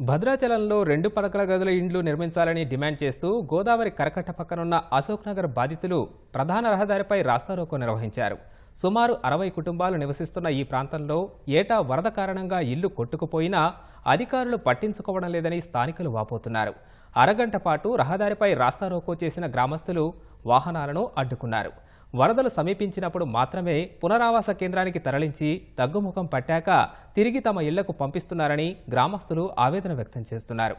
భద్రాచలంలో రెండు పడకల గదుల ఇండ్లు నిర్మించాలని డిమాండ్ చేస్తూ గోదావరి కరకట్ట పక్కనున్న అశోక్ నగర్ బాధితులు ప్రధాన రహదారిపై రాస్తారోకో నిర్వహించారు. సుమారు అరవై కుటుంబాలు నివసిస్తున్న ఈ ప్రాంతంలో ఏటా వరద కారణంగా ఇల్లు కొట్టుకుపోయినా అధికారులు పట్టించుకోవడం లేదని స్థానికులు వాపోతున్నారు. అరగంట పాటు రహదారిపై రాస్తారోకో చేసిన గ్రామస్తులు వాహనాలను అడ్డుకున్నారు. వరదలు సమీపించినప్పుడు మాత్రమే పునరావాస కేంద్రానికి తరలించి తగ్గుముఖం పట్టాక తిరిగి తమ ఇళ్ళకు పంపిస్తున్నారని గ్రామస్తులు ఆవేదన వ్యక్తం చేస్తున్నారు.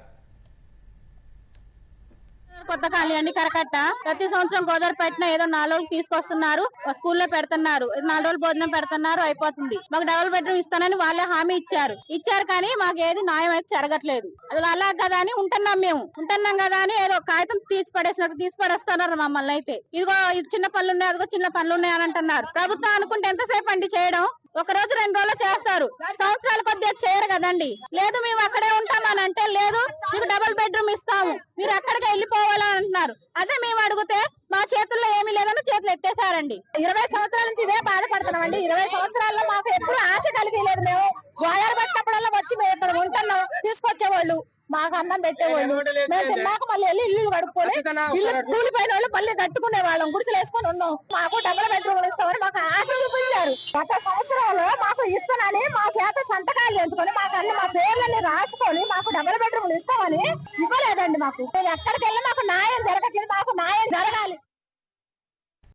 కొత్త కాలనీ అండి కరకట్ట. ప్రతి సంవత్సరం గోదావరి పెట్టిన ఏదో నాలుగు రోజులు తీసుకొస్తున్నారు. స్కూల్లో పెడుతున్నారు. నాలుగు రోజులు భోజనం పెడుతున్నారు అయిపోతుంది. మాకు డబుల్ బెడ్రూమ్ ఇస్తానని వాళ్ళే హామీ ఇచ్చారు. ఇచ్చారు కానీ మాకు ఏది న్యాయం అయితే జరగట్లేదు. అది అలా కదా అని ఉంటున్నాం మేము. ఉంటున్నాం కదా అని ఏదో కాగితం తీసి పడేసినట్టు తీసి పడేస్తున్నారు మమ్మల్ని అయితే. ఇదిగో ఇది చిన్న పనులు ఉన్నాయి అదిగో చిన్న పనులు ఉన్నాయి అని అంటున్నారు. ప్రభుత్వం అనుకుంటే ఎంతసేపు అండి చేయడం? ఒక రోజు రెండు రోజులు చేస్తారు. సంవత్సరాల కొద్దిగా చేయరు కదండి. లేదు మేము అక్కడే ఉంటామని అంటే లేదు. మీకు డబుల్ బెడ్రూమ్ ఇస్తాము. మీరు అక్కడికి వెళ్ళిపోవాలని అంటున్నారు. అదే మేము అడిగితే మా చేతుల్లో ఏమీ లేదని చేతులు ఎత్తేసారండి ఇరవై సంవత్సరాల నుంచి ఇదే బాధపడుతున్నాం అండి ఇరవై సంవత్సరాల్లో మాకు ఎప్పుడు ఆశ కలిగలేదు మేము. గోదావరి పట్టినప్పుడల్లా వచ్చి మేము ఇక్కడ ఉంటున్నాం. తీసుకొచ్చేవాళ్ళు. మాకు అన్నం పెట్టేవాళ్ళు. మేము తిన్నాక మళ్ళీ వెళ్ళి ఇల్లు కడుక్కొని ఇల్లు కూలిపోయిన వాళ్ళు మళ్ళీ కట్టుకునే వాళ్ళం. గుడిసెలు వేసుకొని ఉన్నాం. మాకు డబుల్ బెడ్రూమ్ ఇస్తామని మాకు ఆశ చూపించారు. గత సంవత్సరంలో మాకు ఇస్తానని మా చేత సంతకాలు మా చేసుకొని మాకు డబుల్ బెడ్రూమ్లు ఇస్తామని ఇవ్వలేదండి మాకు. మేము ఎక్కడికి వెళ్ళి మాకు న్యాయం జరగట్లేదు జరగాలి